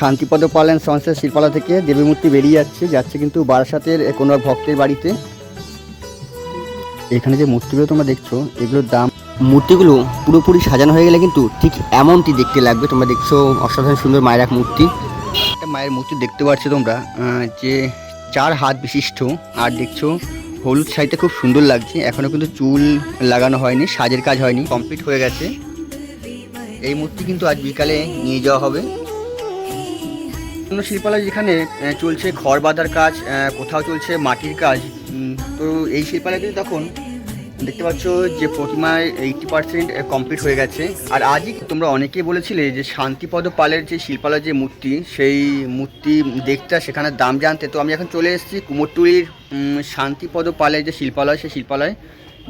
Shantipada Pal and সন্সের শিল্পালা থেকে দেবী মূর্তি বেরিয়ে যাচ্ছে যাচ্ছে কিন্তু বারাসাতের কোনো ভক্তের বাড়িতে। এখানে যে মূর্তিগুলো তোমরা দেখছ, এগুলোর দাম মূর্তিগুলো পুরোপুরি সাজানো হয়ে গেলে কিন্তু ঠিক এমনটি দেখতে লাগবে। তোমরা দেখছ অসাধারণ সুন্দর মায়ের এক মূর্তি। একটা মায়ের মূর্তি দেখতে পাচ্ছ তোমরা যে চার হাত বিশিষ্ট। আর দেখছ, হলুদ শাড়িতে খুব সুন্দর লাগছে। এখনও কিন্তু চুল লাগানো হয়নি, সাজের কাজ হয়নি, কমপ্লিট হয়ে গেছে। এই মূর্তি কিন্তু আজ বিকালে নিয়ে যাওয়া হবে। অন্য শিল্পালয় যেখানে চলছে খড় বাঁধার কাজ কোথাও চলছে মাটির কাজ তো এই শিল্পালয়তে তখন দেখতে পাচ্ছ যে প্রতিমায় এইটটি পার্সেন্ট কমপ্লিট হয়ে গেছে। আর আজই তোমরা অনেকেই বলেছিলে যে শান্তিপদ পালের যে শিল্পালয় যে মূর্তি, সেই মূর্তি দেখতে সেখানে দাম জানতে। তো আমি এখন চলে এসেছি কুমোরটুলির শান্তিপদ পালের যে শিল্পালয়, সেই শিল্পালয়।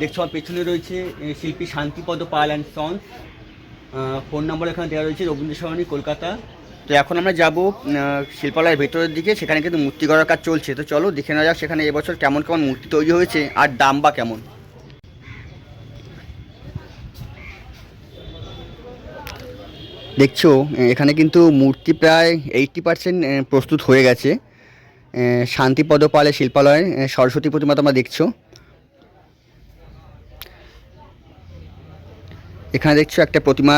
দেখছ আমার পেছনে রয়েছে শিল্পী Shantipada Pal and sons. Phone number এখানে দেওয়া রয়েছে রবীন্দ্র সরণি কলকাতা। তো এখন আমরা যাব শিল্পালয়ের ভেতরের দিকে, সেখানে কিন্তু মূর্তি গড়ার কাজ চলছে। তো চলো দেখে নেওয়া যাক সেখানে এবছর কেমন কেমন মূর্তি তৈরি হয়েছে আর দাম বা কেমন। দেখছ এখানে কিন্তু মূর্তি প্রায় এইটটি পার্সেন্ট প্রস্তুত হয়ে গেছে। শান্তিপদ পালে শিল্পালয় সরস্বতী প্রতিমা তোমরা দেখছ। এখানে দেখছ একটা প্রতিমা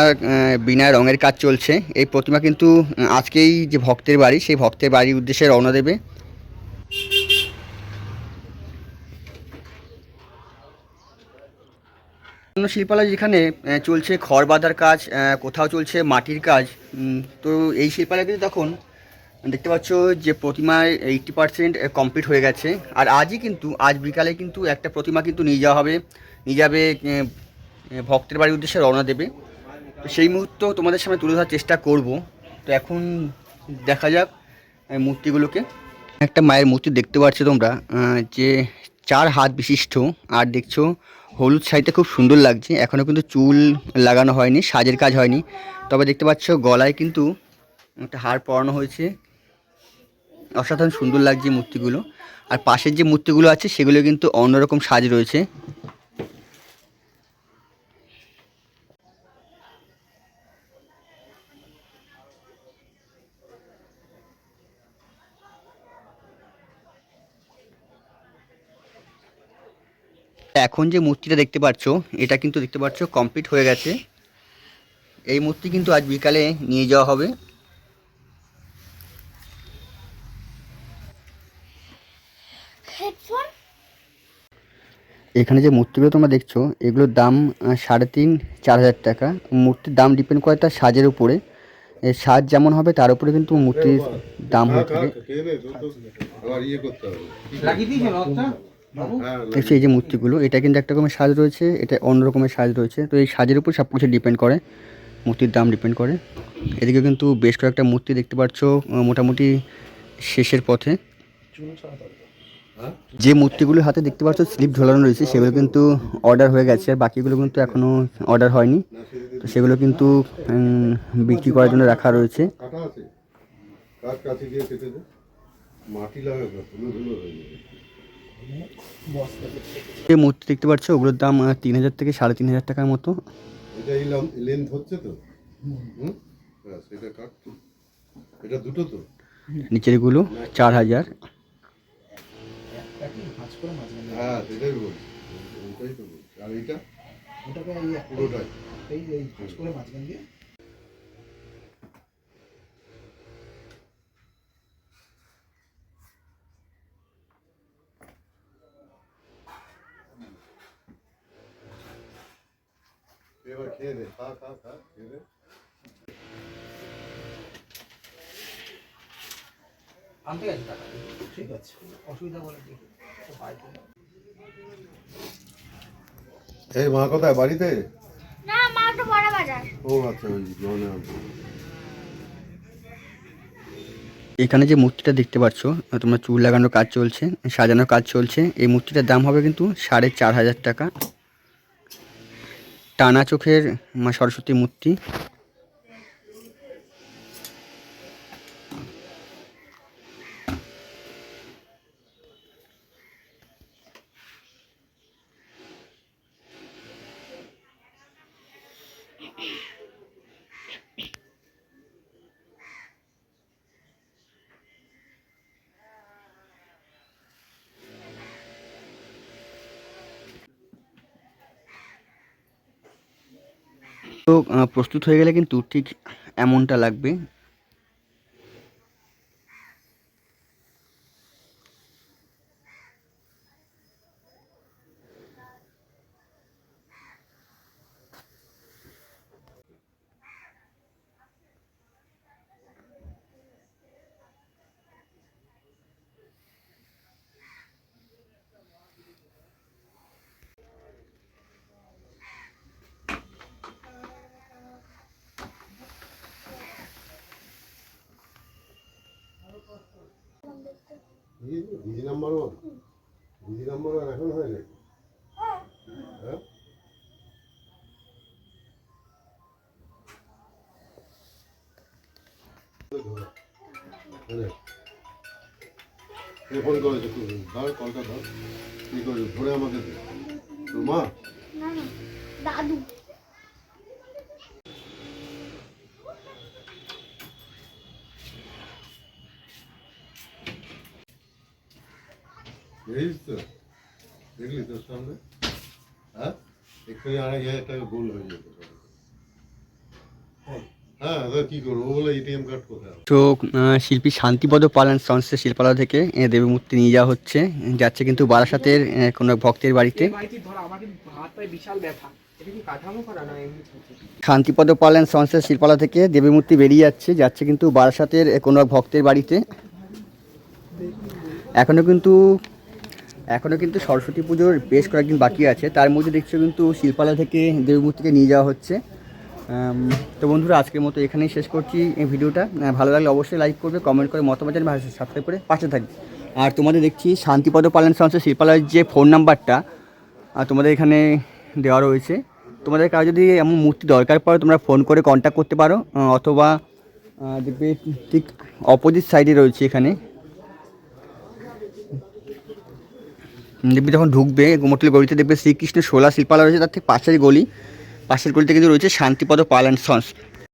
বিনা রঙের কাজ চলছে। এই প্রতিমা কিন্তু আজকেই যে ভক্তের বাড়ি, সেই ভক্তের বাড়ির উদ্দেশ্যে রওনা দেবে। অন্য শিল্পালয় যেখানে চলছে খড় বাঁধার কাজ কোথাও চলছে মাটির কাজ তো এই শিল্পালয় কিন্তু তখন দেখতে পাচ্ছ যে প্রতিমায় এইটটি পার্সেন্ট কমপ্লিট হয়ে গেছে। আর আজই কিন্তু, আজ বিকালে কিন্তু একটা প্রতিমা কিন্তু নিয়ে যাওয়া হবে। নিয়ে যাবে ভক্তের বাড়ির উদ্দেশ্যে রওনা দেবে। তো সেই মুহূর্ত তোমাদের সামনে তুলে ধরার চেষ্টা করব। তো এখন দেখা যাক মূর্তিগুলোকে। একটা মায়ের মূর্তি দেখতে পাচ্ছ তোমরা যে চার হাত বিশিষ্ট। আর দেখছ, হলুদ শাড়িতে খুব সুন্দর লাগছে। এখনও কিন্তু চুল লাগানো হয়নি, সাজের কাজ হয়নি। তবে দেখতে পাচ্ছ, গলায় কিন্তু একটা হার পরানো হয়েছে। অসাধারণ সুন্দর লাগছে মূর্তিগুলো। আর পাশের যে মূর্তিগুলো আছে, সেগুলো কিন্তু অন্যরকম সাজ রয়েছে। এখন যে মূর্তিটা দেখতে পাচ্ছ এটা কিন্তু দেখতে পাচ্ছ কমপ্লিট হয়ে গেছে। এই মূর্তি কিন্তু আজ বিকালে নিয়ে যাওয়া হবে। এখানে যে মূর্তিগুলো তোমরা দেখছ এগুলোর দাম সাড়ে তিন চার হাজার টাকা। মূর্তির দাম ডিপেন্ড করে তার সাজের উপরে। সাজ যেমন হবে তার উপরে কিন্তু মূর্তির দাম হয়ে থাকে। হবে হ্যাঁ দেখছি এই যে মূর্তিগুলো এটা কিন্তু একটা রকমের সাজ রয়েছে এটা অন্য রকমের সাজ রয়েছে। তো এই সাজের উপর সব কিছু ডিপেন্ড করে মূর্তির দাম ডিপেন্ড করে। এদিকে কিন্তু বেশ কয়েকটা মূর্তি দেখতে পাচ্ছ মোটামুটি শেষের পথে। যে মূর্তিগুলো হাতে দেখতে পাচ্ছ স্লিপ ঝোলানো রয়েছে সেগুলো কিন্তু অর্ডার হয়ে গেছে আর বাকিগুলো কিন্তু এখনও অর্ডার হয়নি। তো সেগুলো কিন্তু বিক্রি করার জন্য রাখা রয়েছে। কাটা আছে? কাঠ কাছে গিয়ে কেটে দে মাটি হয়ে যে মূর্তি দেখতে পাচ্ছ ওগুলোর দাম তিন হাজার থেকে সাড়ে তিন হাজার টাকার মতো। এটা এই লেন্থ হচ্ছে তো? এটা দুটো তো? নিচেরগুলো চার হাজার। হ্যাঁ সেটাই বলছি। ওইটাই তো বলছি। আর এইটা? পুরোটাই। এই এই করে মাঝখান দিয়ে খেয়ে খা খা খা খেয়ে নে আনতে গেছি টাকা। ঠিক আছে। অসুবিধা বলে দেখি এই মা কোথায়? বাড়িতে? না মা একটু বড় বাজার ও আচ্ছা ওই এখানে যে মূর্তিটা দেখতে পাচ্ছ তোমরা চুল লাগানোর কাজ চলছে সাজানোর কাজ চলছে এই মূর্তিটার দাম হবে কিন্তু সাড়ে চার হাজার টাকা। টানা চোখের মা সরস্বতী মূর্তি তো প্রস্তুত হয়ে গেলে কিন্তু ঠিক এমনটা লাগবে Didi number one. Didi number one এখন হয় নাকি হ্যাঁ? হ্যাঁ। ফোন করেছে কলটা ধর। কি করেছে? ধরে আমাকে তোর মা? দাদু। তো দেখলি তোর সামনে হ্যাঁ? এক্ষুনি আড়াই হাজার টাকা গোল হয়ে যেত হ্যাঁ? তো শিল্পী শান্তিপদ পালন সংস্থা শিল্পালয় থেকে এ, দেবী মূর্তি নিয়ে যাওয়া হচ্ছে। যাচ্ছে কিন্তু বারাসাতের কোনো ভক্তের বাড়িতে? শান্তিপদ পালন সংস্থা শিল্পালয় থেকে দেবী মূর্তি বেরিয়ে যাচ্ছে যাচ্ছে কিন্তু বারাসাতের কোনো ভক্তের বাড়িতে। এখনও কিন্তু এখনও কিন্তু সরস্বতী পুজোর বেশ কয়েকদিন বাকি আছে। তার মধ্যে দেখছ কিন্তু শিল্পালয় থেকে দেবী মূর্তিকে নিয়ে যাওয়া হচ্ছে। তো বন্ধুরা, আজকের মতো এখানেই শেষ করছি এই ভিডিওটা। ভালো লাগলে অবশ্যই লাইক করবে কমেন্ট করে মতামত জানবে আর সাবস্ক্রাইব করে পাশে থাকবে। আর তোমাদের দেখছি শান্তিপদ পালন সংস্থা শিল্পালয়ের যে ফোন নাম্বারটা তোমাদের এখানে দেওয়া রয়েছে। তোমাদের কারও যদি এমন মূর্তি দরকার পড়ে, তোমরা ফোন করে কন্ট্যাক্ট করতে পারো অথবা দেখবে ঠিক অপোজিট সাইডে রয়েছে এখানে। দেখবি যখন ঢুকবে, গোমতলি গলিতে দেখবে শ্রীকৃষ্ণ সোলা শিল্পালয় রয়েছে, তার থেকে পাশের গলি। পাশের গলিতে কিন্তু রয়েছে শান্তিপদ পালান সন্স।